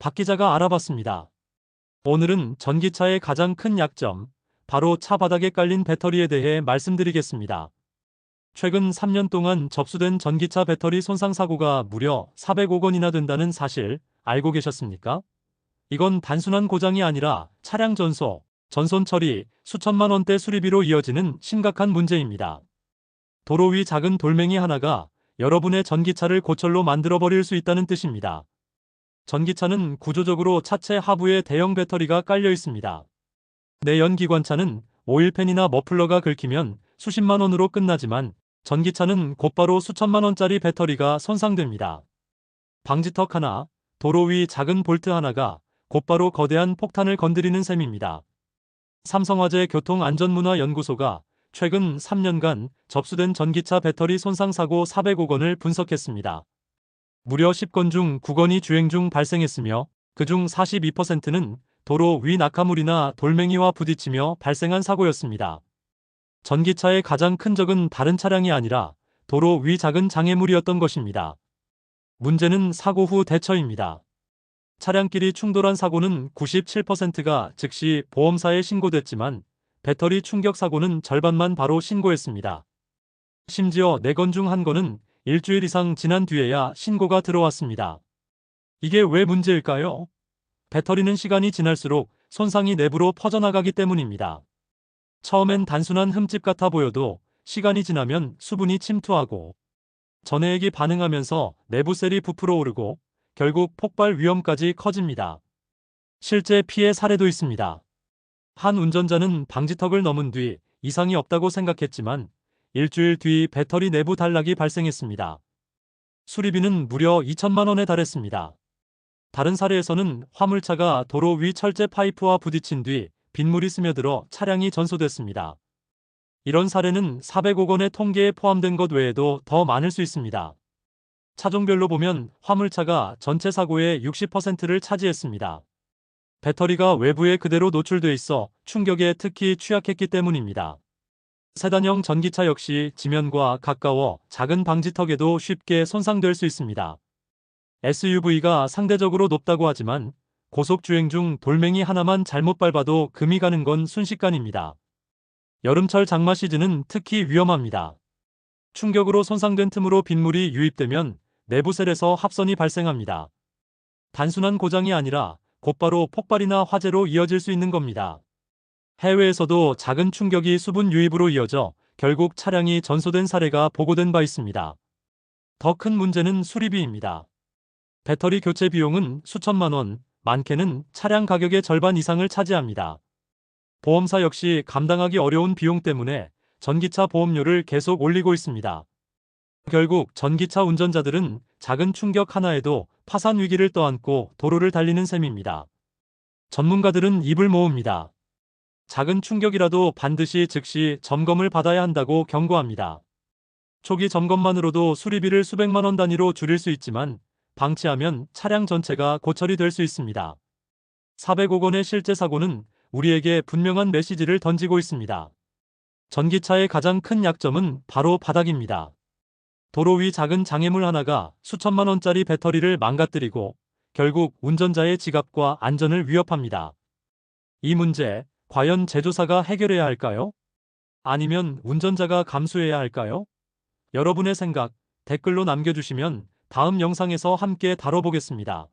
박 기자가 알아봤습니다. 오늘은 전기차의 가장 큰 약점, 바로 차 바닥에 깔린 배터리에 대해 말씀드리겠습니다. 최근 3년 동안 접수된 전기차 배터리 손상 사고가 무려 400억 원이나 된다는 사실 알고 계셨습니까? 이건 단순한 고장이 아니라 차량 전소, 전손 처리, 수천만 원대 수리비로 이어지는 심각한 문제입니다. 도로 위 작은 돌멩이 하나가 여러분의 전기차를 고철로 만들어버릴 수 있다는 뜻입니다. 전기차는 구조적으로 차체 하부에 대형 배터리가 깔려 있습니다. 내연기관차는 오일팬이나 머플러가 긁히면 수십만 원으로 끝나지만 전기차는 곧바로 수천만 원짜리 배터리가 손상됩니다. 방지턱 하나, 도로 위 작은 볼트 하나가 곧바로 거대한 폭탄을 건드리는 셈입니다. 삼성화재 교통안전문화연구소가 최근 3년간 접수된 전기차 배터리 손상 사고 400억 원을 분석했습니다. 무려 10건 중 9건이 주행 중 발생했으며 그중 42%는 도로 위 낙하물이나 돌멩이와 부딪히며 발생한 사고였습니다. 전기차의 가장 큰 적은 다른 차량이 아니라 도로 위 작은 장애물이었던 것입니다. 문제는 사고 후 대처입니다. 차량끼리 충돌한 사고는 97%가 즉시 보험사에 신고됐지만 배터리 충격 사고는 절반만 바로 신고했습니다. 심지어 4건 중 1건은 일주일 이상 지난 뒤에야 신고가 들어왔습니다. 이게 왜 문제일까요? 배터리는 시간이 지날수록 손상이 내부로 퍼져나가기 때문입니다. 처음엔 단순한 흠집 같아 보여도 시간이 지나면 수분이 침투하고 전해액이 반응하면서 내부 셀이 부풀어 오르고 결국 폭발 위험까지 커집니다. 실제 피해 사례도 있습니다. 한 운전자는 방지턱을 넘은 뒤 이상이 없다고 생각했지만 일주일 뒤 배터리 내부 단락이 발생했습니다. 수리비는 무려 2천만 원에 달했습니다. 다른 사례에서는 화물차가 도로 위 철제 파이프와 부딪힌 뒤 빗물이 스며들어 차량이 전소됐습니다. 이런 사례는 400억 원의 통계에 포함된 것 외에도 더 많을 수 있습니다. 차종별로 보면 화물차가 전체 사고의 60%를 차지했습니다. 배터리가 외부에 그대로 노출돼 있어 충격에 특히 취약했기 때문입니다. 세단형 전기차 역시 지면과 가까워 작은 방지턱에도 쉽게 손상될 수 있습니다. SUV가 상대적으로 높다고 하지만 고속 주행 중 돌멩이 하나만 잘못 밟아도 금이 가는 건 순식간입니다. 여름철 장마 시즌은 특히 위험합니다. 충격으로 손상된 틈으로 빗물이 유입되면 내부셀에서 합선이 발생합니다. 단순한 고장이 아니라 곧바로 폭발이나 화재로 이어질 수 있는 겁니다. 해외에서도 작은 충격이 수분 유입으로 이어져 결국 차량이 전소된 사례가 보고된 바 있습니다. 더 큰 문제는 수리비입니다. 배터리 교체 비용은 수천만 원, 많게는 차량 가격의 절반 이상을 차지합니다. 보험사 역시 감당하기 어려운 비용 때문에 전기차 보험료를 계속 올리고 있습니다. 결국 전기차 운전자들은 작은 충격 하나에도 파산 위기를 떠안고 도로를 달리는 셈입니다. 전문가들은 입을 모읍니다. 작은 충격이라도 반드시 즉시 점검을 받아야 한다고 경고합니다. 초기 점검만으로도 수리비를 수백만 원 단위로 줄일 수 있지만 방치하면 차량 전체가 고철이 될 수 있습니다. 400억 원의 실제 사고는 우리에게 분명한 메시지를 던지고 있습니다. 전기차의 가장 큰 약점은 바로 바닥입니다. 도로 위 작은 장애물 하나가 수천만 원짜리 배터리를 망가뜨리고 결국 운전자의 지갑과 안전을 위협합니다. 이 문제, 과연 제조사가 해결해야 할까요? 아니면 운전자가 감수해야 할까요? 여러분의 생각 댓글로 남겨주시면 다음 영상에서 함께 다뤄보겠습니다.